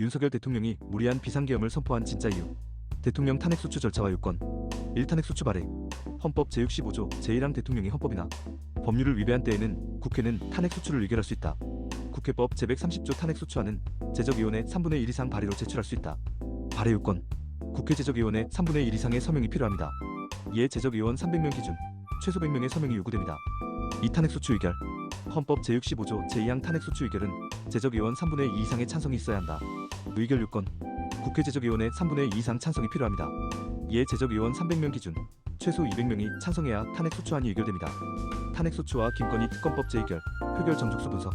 윤석열 대통령이 무리한 비상계엄을 선포한 진짜 이유. 대통령 탄핵소추 절차와 요건. 1탄핵소추 발의. 헌법 제65조 제1항 대통령이 헌법이나 법률을 위배한 때에는 국회는 탄핵소추를 의결할 수 있다. 국회법 제130조 탄핵소추안은 제적위원회 3분의 1 이상 발의로 제출할 수 있다. 발의 요건. 국회 제적위원회 3분의 1 이상의 서명이 필요합니다. 이에 제적위원 300명 기준 최소 100명의 서명이 요구됩니다. 이 탄핵소추 의결. 헌법 제65조 제2항 탄핵소추 의결은 제적위원 3분의 2 이상의 찬성이 있어야 한다. 의결 요건. 국회 제적위원회 3분의 2 이상 찬성이 필요합니다. 이에 제적위원 300명 기준 최소 200명이 찬성해야 탄핵소추안이 의결됩니다. 탄핵소추와 김건희 특검법 재의결, 표결 정족수 분석.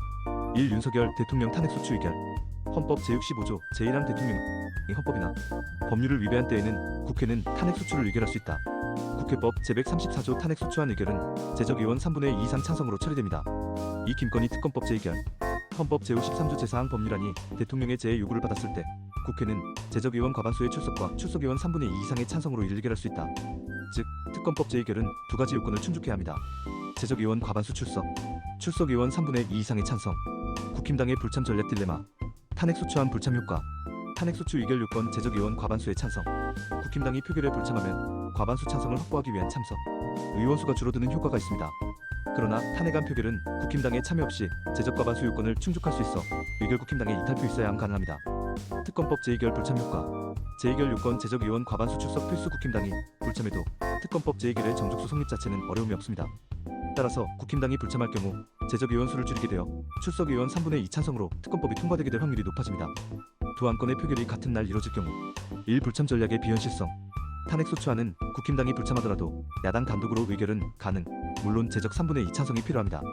1. 윤석열 대통령 탄핵소추 의결. 헌법 제65조 제1항 대통령이 헌법이나 법률을 위배한 때에는 국회는 탄핵소추를 의결할 수 있다. 국회법 제134조 탄핵소추안 의결은 제적위원 3분의 2 이상 찬성으로 처리됩니다. 이 김건희 특검법 재의결. 헌법 제53조 제4항 법률안이 대통령의 재해 요구를 받았을 때 국회는 제적위원 과반수의 출석과 출석위원 3분의 2 이상의 찬성으로 의결할 수 있다. 즉, 특검법 재의결은 두 가지 요건을 충족해야 합니다. 제적위원 과반수 출석, 출석위원 3분의 2 이상의 찬성, 국힘당의 불참 전략 딜레마, 탄핵소추안 불참 효과, 탄핵소추 의결 요건 제적위원 과반수의 찬성, 국힘당이 표결에 불참하면 과반수 찬성을 확보하기 위한 참석, 의원 수가 줄어드는 효과가 있습니다. 그러나 탄핵안 표결은 국힘당의 참여 없이 제적 과반수 요건을 충족할 수 있어 의결 국힘당의 이탈표 있어야 가능합니다. 특검법 재의결 불참 효과 재의결 요건 제적 의원 과반수 출석 필수 국힘당이 불참해도 특검법 재의결의 정족수 성립 자체는 어려움이 없습니다. 따라서 국힘당이 불참할 경우 제적 의원 수를 줄이게 되어 출석 의원 3분의 2 찬성으로 특검법이 통과되게 될 확률이 높아집니다. 두 안건의 표결이 같은 날 이뤄질 경우 1. 불참 전략의 비현실성 탄핵 소추안은 국힘당이 불참하더라도 야당 단독으로 의결은 가능 물론 제적 3분의 2 찬성이 필요합니다.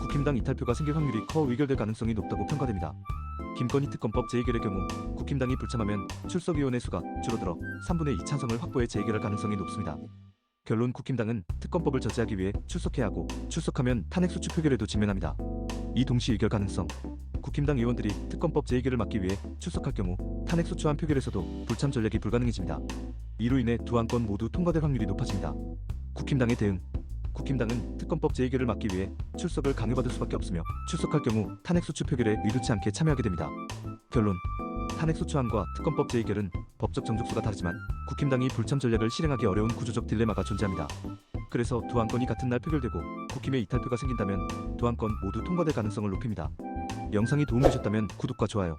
국힘당 이탈표가 생길 확률이 커 의결될 가능성이 높다고 평가됩니다. 김건희 특검법 재의결의 경우 국힘당이 불참하면 출석위원회 수가 줄어들어 3분의 2 찬성을 확보해 재의결할 가능성이 높습니다. 결론 국힘당은 특검법을 저지하기 위해 출석해야 하고 출석하면 탄핵소추 표결에도 직면합니다. 이 동시 의결 가능성 국힘당 의원들이 특검법 재의결을 막기 위해 출석할 경우 탄핵소추안 표결에서도 불참 전략이 불가능해집니다. 이로 인해 두 안건 모두 통과될 확률이 높아집니다. 국힘당의 대응 국힘당은 특검법 재의결을 막기 위해 출석을 강요받을 수밖에 없으며 출석할 경우 탄핵소추 표결에 의도치 않게 참여하게 됩니다. 결론 탄핵소추안과 특검법 재의결은 법적 정족수가 다르지만 국힘당이 불참 전략을 실행하기 어려운 구조적 딜레마가 존재합니다. 그래서 두 안건이 같은 날 표결되고 국힘의 이탈표가 생긴다면 두 안건 모두 통과될 가능성을 높입니다. 영상이 도움되셨다면 구독과 좋아요